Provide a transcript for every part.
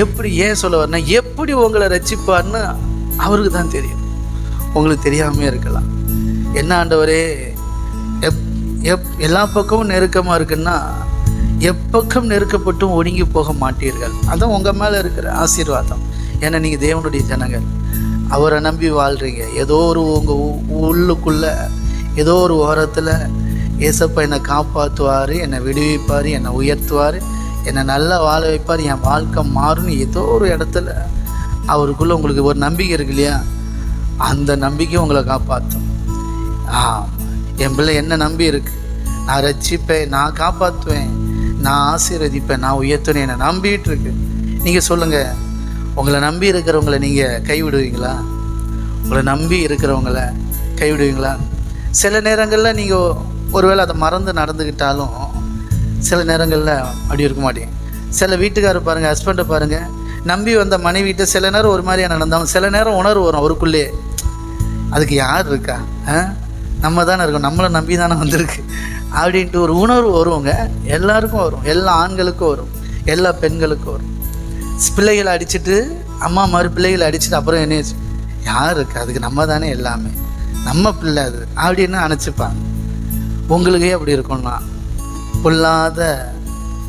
எப்படி ஏன் சொல்ல வரேன்னா எப்படி உங்களை ரசிப்பார்னு அவருக்கு தான் தெரியும். உங்களுக்கு தெரியாமே இருக்கலாம். என்ன ஆண்டவரே எப் எப் எல்லா பக்கமும் நெருக்கமாக இருக்குன்னா எப்பக்கம் நெருக்கப்பட்டும் ஒடுங்கி போக மாட்டீர்கள். அதுதான் உங்கள் மேலே இருக்கிற ஆசீர்வாதம். ஏன்னா நீங்கள் தேவனுடைய ஜனங்கள். அவரை நம்பி வாழ்கிறீங்க ஏதோ ஒரு உங்கள் உள்ளுக்குள்ளே ஏதோ ஒரு ஓரத்தில் ஏசப்பா என்னை காப்பாற்றுவார் என்னை விடுவிப்பார் என்னை உயர்த்துவார். என்னை நல்லா வாழ வைப்பார் என் வாழ்க்கை மாறும்னு ஏதோ ஒரு இடத்துல அவருக்குள்ளே உங்களுக்கு ஒரு நம்பிக்கை இருக்கு இல்லையா? அந்த நம்பிக்கை உங்களை காப்பாற்றும் ஆ என் பிள்ளை என்ன நம்பி இருக்கு? நான் ரட்சிப்பேன் நான் காப்பாற்றுவேன் நான் ஆசீர்வதிப்பேன் நான் உயர்த்துவேன் என்னை நம்பிட்டு இருக்கு. நீங்கள் சொல்லுங்கள் உங்களை நம்பி இருக்கிறவங்கள நீங்கள் கைவிடுவீங்களா? உங்களை நம்பி இருக்கிறவங்கள கைவிடுவீங்களா? சில நேரங்களில் நீங்கள் ஒருவேளை அதை மறந்து நடந்துக்கிட்டாலும் சில நேரங்களில் அப்படி இருக்க மாட்டேங்க சில வீட்டுக்காரர் பாருங்கள் ஹஸ்பண்டை பாருங்கள் நம்பி வந்த மனைவிட்ட சில நேரம் ஒரு மாதிரியாக நடந்தாலும் சில நேரம் உணர்வு வரும் அவருக்குள்ளே. அதுக்கு யார் இருக்கா? ஆ? நம்ம தானே இருக்கோம். நம்மளை நம்பி தானே வந்திருக்கு. அப்படின்ட்டு ஒரு உணர்வு வருவோங்க எல்லாருக்கும் வரும். எல்லா ஆண்களுக்கும் வரும். எல்லா பெண்களுக்கும் வரும். பிள்ளைகளை அடிச்சிட்டு அம்மா மறு பிள்ளைகளை அடிச்சிட்டு அப்புறம் என்ன யார் இருக்கு? அதுக்கு நம்ம தானே எல்லாமே. நம்ம பிள்ளை அது. அப்படின்னு அணைச்சிப்பாங்க உங்களுக்கே அப்படி இருக்கும்னா பொல்லாத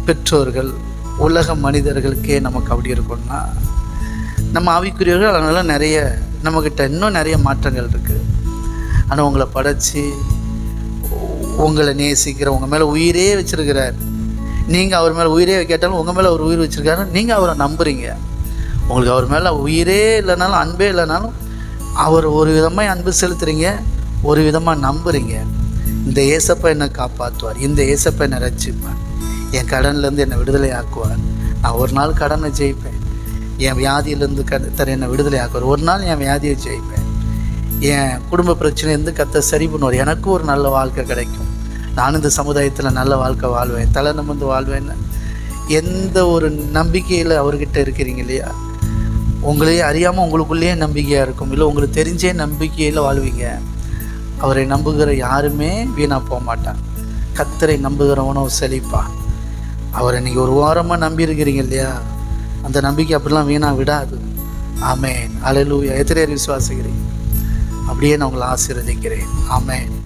பெற்றோர்கள் உலக மனிதர்களுக்கே நமக்கு அப்படி இருக்கும்னா நம்ம ஆவிக்குரியவர்கள் அதனால நிறைய நம்மக்கிட்ட இன்னும் நிறைய மாற்றங்கள் இருக்குது ஆனால் உங்களை படைச்சி உங்களை நேசிக்கிற உங்கள் மேலே உயிரே வச்சுருக்கிறார். நீங்கள் அவர் மேலே உயிரே கேட்டாலும் உங்கள் மேலே அவர் உயிர் வச்சுருக்காரு நீங்கள் அவரை நம்புறீங்க. உங்களுக்கு அவர் மேலே உயிரே இல்லைனாலும் அன்பே இல்லைனாலும் அவர் ஒரு விதமாக அன்பு செலுத்துகிறீங்க ஒரு விதமாக நம்புகிறீங்க இந்த ஏசப்பா என்னை காப்பாற்றுவார் இந்த ஏசப்பா என்னை ரட்சிப்பார். என் கடன்லேருந்து என்னை விடுதலை ஆக்குவார் நான் ஒரு நாள் கடனை ஜெயிப்பேன். என் வியாதியிலேருந்து கத்தர் என்னை விடுதலை ஆக்குவார் ஒரு நாள் என் வியாதியை ஜெயிப்பேன். என் குடும்ப பிரச்சனையிலேருந்து கத்த சரி பண்ணுவார். எனக்கும் ஒரு நல்ல வாழ்க்கை கிடைக்கும். நான் இந்த சமுதாயத்தில் நல்ல வாழ்க்கை வாழ்வேன். தலை நிமிர்ந்து வாழ்வேன்னு எந்த ஒரு நம்பிக்கையில் அவர்கிட்ட இருக்கிறீங்க இல்லையா? உங்களையே அறியாமல் உங்களுக்குள்ளேயே நம்பிக்கையாக இருக்கும். இல்லை உங்களுக்கு தெரிஞ்சே நம்பிக்கையில் வாழ்வீங்க. அவரை நம்புகிற யாருமே வீணாக போக மாட்டான். கத்தரை நம்புகிறவனோ செழிப்பான் அவரை நீங்கள் ஒரு வாரமாக நம்பியிருக்கிறீங்க இல்லையா? அந்த நம்பிக்கை அப்படிலாம் வீணாக விடாது. ஆமேன். அலலூயா எத்தனை பேர் விசுவாசிக்கிறீங்க? அப்படியே நான் உங்களை ஆசீர்வதிக்கிறேன். ஆமேன்.